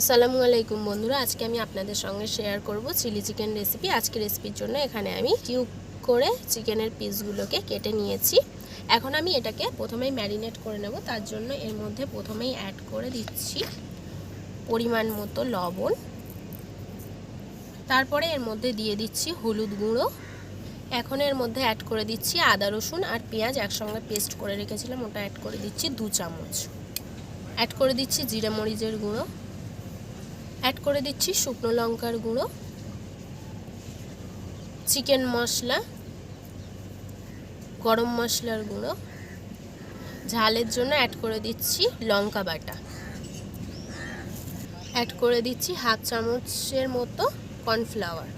আসসালামু আলাইকুম বন্ধুরা, আজকে আমি আপনাদের সঙ্গে শেয়ার করব চিলি চিকেন রেসিপি আজকে রেসিপির জন্য এখানে আমি কিউব করে চিকেনের পিসগুলোকে কেটে নিয়েছি। এখন আমি এটাকে প্রথমেই ম্যারিনেট করে নেব, তার জন্য এর মধ্যে প্রথমেই অ্যাড করে দিচ্ছি পরিমাণ মতো লবণ। তারপরে এর মধ্যে দিয়ে দিচ্ছি হলুদ গুঁড়ো। এখন এর মধ্যে অ্যাড করে দিচ্ছি আদা, রসুন আর পেঁয়াজ একসঙ্গে পেস্ট করে রেখেছিলাম, ওটা অ্যাড করে দিচ্ছি দু চামচ। অ্যাড করে দিচ্ছি জিরে মরিচের গুঁড়ো। অ্যাড করে দিচ্ছি শুকনো লঙ্কার গুঁড়ো, চিকেন মশলা, গরম মশলার গুঁড়ো। ঝালের জন্য অ্যাড করে দিচ্ছি লঙ্কা বাটা। অ্যাড করে দিচ্ছি হাফ চামচের মতো কর্নফ্লাওয়ার।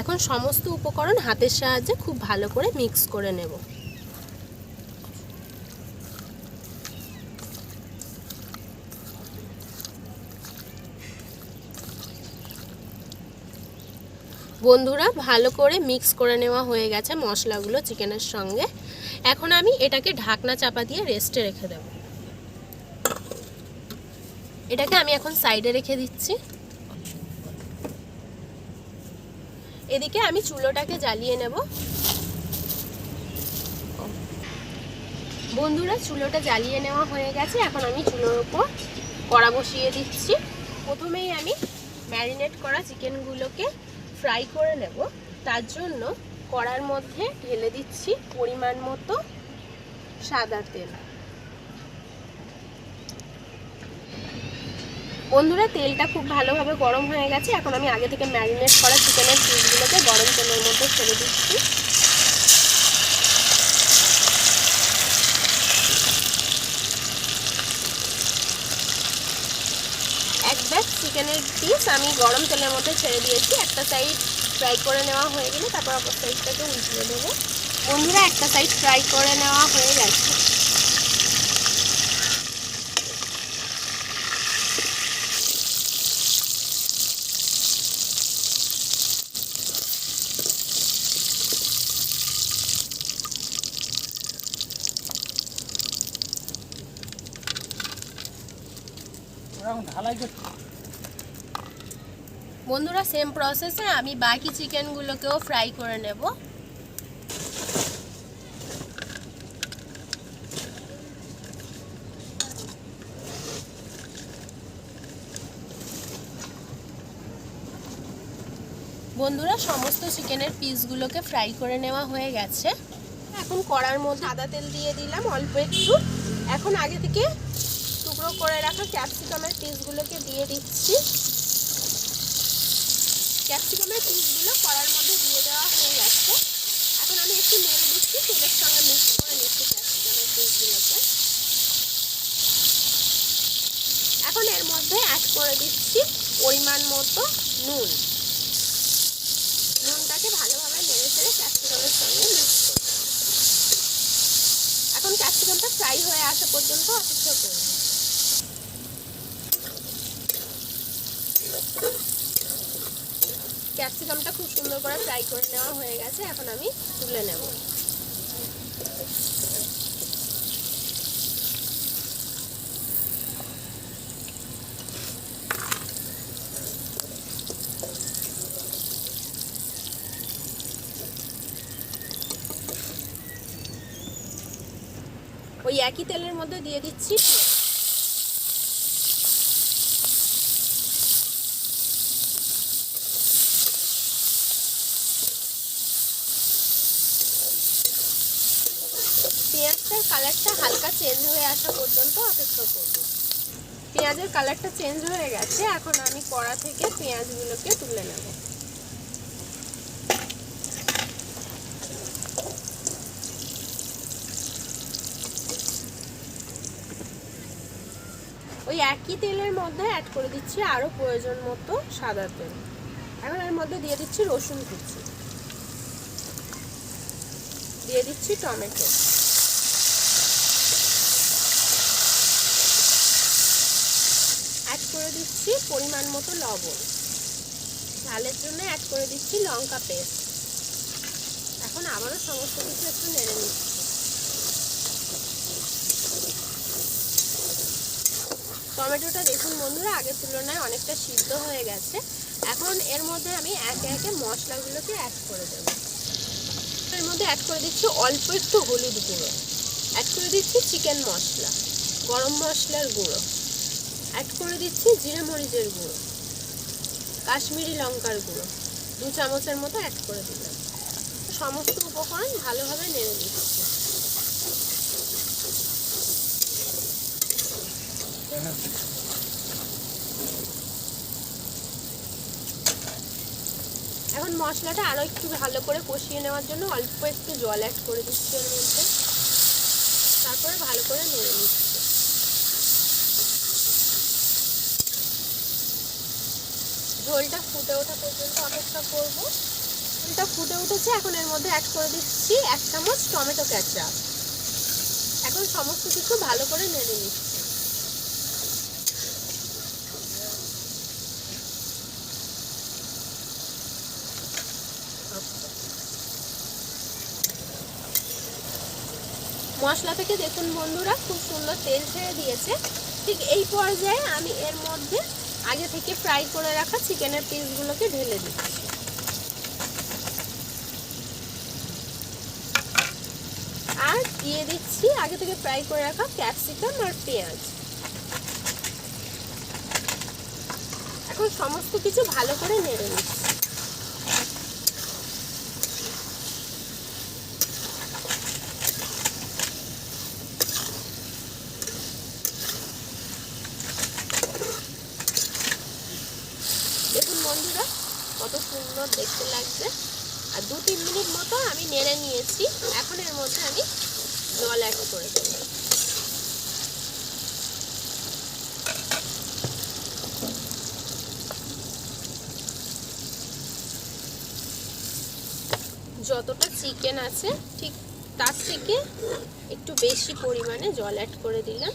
এখন সমস্ত উপকরণ হাতের সাহায্যে খুব ভালো করে মিক্স করে নেব। বন্ধুরা, ভালো করে মিক্স করে নেওয়া হয়ে গেছে মশলাগুলো চিকেনের সঙ্গে। এখন আমি এটাকে ঢাকনা চাপা দিয়ে রেস্টে রেখে দেব। এটাকে আমি এখন সাইডে রেখে দিচ্ছি। এদিকে আমি চুলোটাকে জ্বালিয়ে নেব। বন্ধুরা, চুলোটা জ্বালিয়ে নেওয়া হয়ে গেছে। এখন আমি চুলোর ওপর কড়া বসিয়ে দিচ্ছি। প্রথমেই আমি ম্যারিনেট করা চিকেনগুলোকে ফ্রাই করে নেব। তার জন্য কড়ার মধ্যে ঢেলে দিচ্ছি পরিমাণ মতো সাদা তেল। বন্ধুরা, তেলটা খুব ভালোভাবে গরম হয়ে গেছে। এখন আমি আগে থেকে ম্যারিনেট করা চিকেনের পিসগুলোকে গরম তেলের মধ্যে ছেড়ে দিচ্ছি এক ব্যাগ চিকেনের পিস আমি গরম তেলের মধ্যে ছেড়ে দিয়েছি। একটা সাইড ফ্রাই করে নেওয়া হয়ে গেলে তারপর অপর সাইডটাকে উল্টিয়ে দেবো। বন্ধুরা, একটা সাইড ফ্রাই করে নেওয়া হয়ে গেছে। বন্ধুরা সেম প্রসেসে আমি বাকি চিকেনগুলোকেও ফ্রাই করে নেব। বন্ধুরা, সমস্ত চিকেনের পিসগুলোকে ফ্রাই করে নেওয়া হয়ে গেছে। এখন কড়ার মধ্যে আদা তেল দিয়ে দিলাম অল্প একটু। এখন আগে থেকে টুকরো করে রাখা ক্যাপসিকামের পিসগুলোকে দিয়ে দিচ্ছি। ক্যাপসিকামের পিসগুলো কড়ার মধ্যে দিয়ে দেওয়া হয়ে গেছে। এখন আমি একটু নেড়ে দিচ্ছি, তেলের সঙ্গে মিক্স করে নিচ্ছি ক্যাপসিকামের পিসগুলোকে। এখন এর মধ্যে অ্যাড করে দিচ্ছি পরিমাণ মতো নুন। নুনটাকে ভালোভাবে নেড়ে চেড়ে ক্যাপসিকামের সঙ্গে মিক্স করব এখন ক্যাপসিকামটা ফ্রাই হয়ে আসা পর্যন্ত অপেক্ষা করব ক্যাপসিকামটা খুব সুন্দর করে ফ্রাই করে নেওয়া হয়ে গেছে, এখন আমি তুলে নেব। ওই একই তেলের মধ্যে দিয়ে দিচ্ছি পেঁয়াজ পেঁয়াজটার কালারটা হালকা চেঞ্জ হয়ে আসা পর্যন্ত অপেক্ষা করব। পেঁয়াজের কালারটা চেঞ্জ হয়ে গেছে, এখন আমি কড়া থেকে পেঁয়াজগুলোকে তুলে নেব। ওই একই তেলের মধ্যে অ্যাড করে দিচ্ছি আরও প্রয়োজন মতো সাদা তেল। এখন এর মধ্যে দিয়ে দিচ্ছি রসুন কুচি। দিয়ে দিচ্ছি টমেটো। করে দিচ্ছি পরিমাণ মতো লবণ। ঝালের জন্য অ্যাড করে দিচ্ছি লঙ্কা পেস্ট এখন আবারও সমস্ত কিছু একটু নেড়ে নিচ্ছি। টমেটোটা দেখুন বন্ধুরা, আগের তুলনায় অনেকটা সিদ্ধ হয়ে গেছে। এখন এর মধ্যে আমি একে একে মশলাগুলোকে অ্যাড করে দেবো। এর মধ্যে অ্যাড করে দিচ্ছি অল্প একটু হলুদ গুঁড়ো। অ্যাড করে দিচ্ছি চিকেন মশলা, গরম মশলার গুঁড়ো। অ্যাড করে দিচ্ছি জিরে মরিচের গুঁড়ো, কাশ্মীরি লঙ্কার গুঁড়ো, দু চামচের মতো অ্যাড করে দিলাম। সমস্ত উপকরণ ভালোভাবে নেড়ে দিচ্ছি এখন মশলাটা আরও একটু ভালো করে কষিয়ে নেওয়ার জন্য অল্প একটু জল অ্যাড করে দিচ্ছি এর মধ্যে। তারপরে ভালো করে নেড়ে নিচ্ছি। ঝোলটা ফুটে ওঠা পর্যন্ত অপেক্ষা করব। ঝোলটা ফুটে উঠেছে, এখন এর মধ্যে অ্যাড করে দিচ্ছি এক চামচ টমেটো ক্যাচাপ এখন সমস্ত কিছু ভালো করে নেড়ে নিচ্ছি। মশলা থেকে দেখুন বন্ধুরা, খুব সুন্দর তেল ছেড়ে দিয়েছে। ঠিক এই পর্যায়ে আমি এর মধ্যে আগে থেকে ফ্রাই করে রাখা চিকেনের পিসগুলোকে ঢেলে দিচ্ছি। আর দিয়ে দিচ্ছি আগে থেকে ফ্রাই করে রাখা ক্যাপসিকাম আর পেঁয়াজ। এখন সমস্ত কিছু ভালো করে নেড়ে নিচ্ছি দেখুন বন্ধুরা কত সুন্দর দেখতে লাগছে। আর দু তিন মিনিট মতো আমি নেড়ে নিয়েছি। এখন এর মধ্যে আমি জল অ্যাড করে দেবো। যতটা চিকেন আছে, ঠিক তার থেকে একটু বেশি পরিমাণে জল অ্যাড করে দিলাম।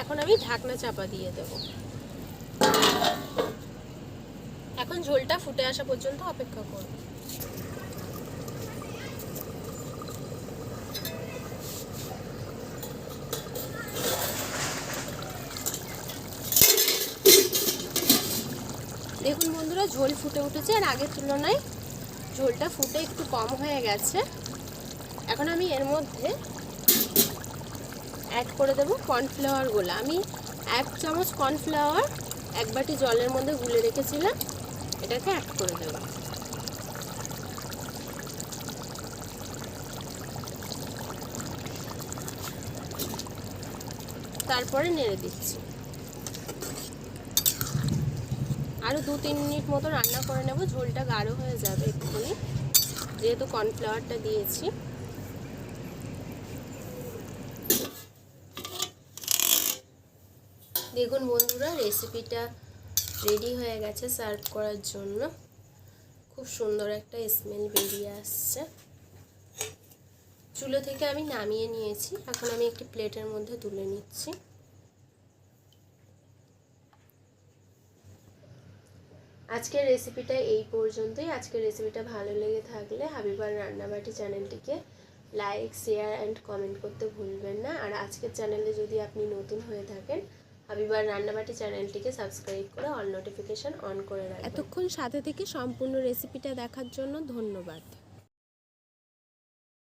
এখন আমি ঢাকনা চাপা দিয়ে দেব। এখন ঝোলটা ফুটে আসা পর্যন্ত অপেক্ষা করব। দেখুন বন্ধুরা, ঝোল ফুটে উঠেছে। আর আগের তুলনায় ঝোলটা ফুটে একটু কম হয়ে গেছে। এখন আমি এর মধ্যে অ্যাড করে দেবো কর্নফ্লাওয়ার গোলা। আমি এক চামচ কর্নফ্লাওয়ার এক বাটি জলের মধ্যে গুলে রেখেছিলাম। এটাকে অ্যাড করে দেবো। তারপরে নেড়ে দিচ্ছি। আরও দু তিন মিনিট মতো রান্না করে নেব, ঝোলটা গাঢ় হয়ে যাবে একটুখানি। যেহেতু কর্নফ্লাওয়ারটা দিয়েছি। দেখুন বন্ধুরা রেসিপিটা রেডি হয়ে গেছে সার্ভ করার জন্য। খুব সুন্দর একটা স্মেল বেরিয়ে আসছে। চুলো থেকে আমি নামিয়ে নিয়েছি। এখন আমি একটি প্লেটের মধ্যে তুলে নিচ্ছি। আজকের রেসিপিটা এই পর্যন্তই। আজকের রেসিপিটা ভালো লেগে থাকলে হাবিবার রান্নাবাটি চ্যানেলটিকে লাইক শেয়ার অ্যান্ড কমেন্ট করতে ভুলবেন না। আর আজকের চ্যানেলে যদি আপনি নতুন হয়ে থাকেন হাবিবার রান্নাবাটি চ্যানেলটিকে সাবস্ক্রাইব করে অল নোটিফিকেশান অন করে রাখবেন। এতক্ষণ সাথে থেকে সম্পূর্ণ রেসিপিটা দেখার জন্য ধন্যবাদ।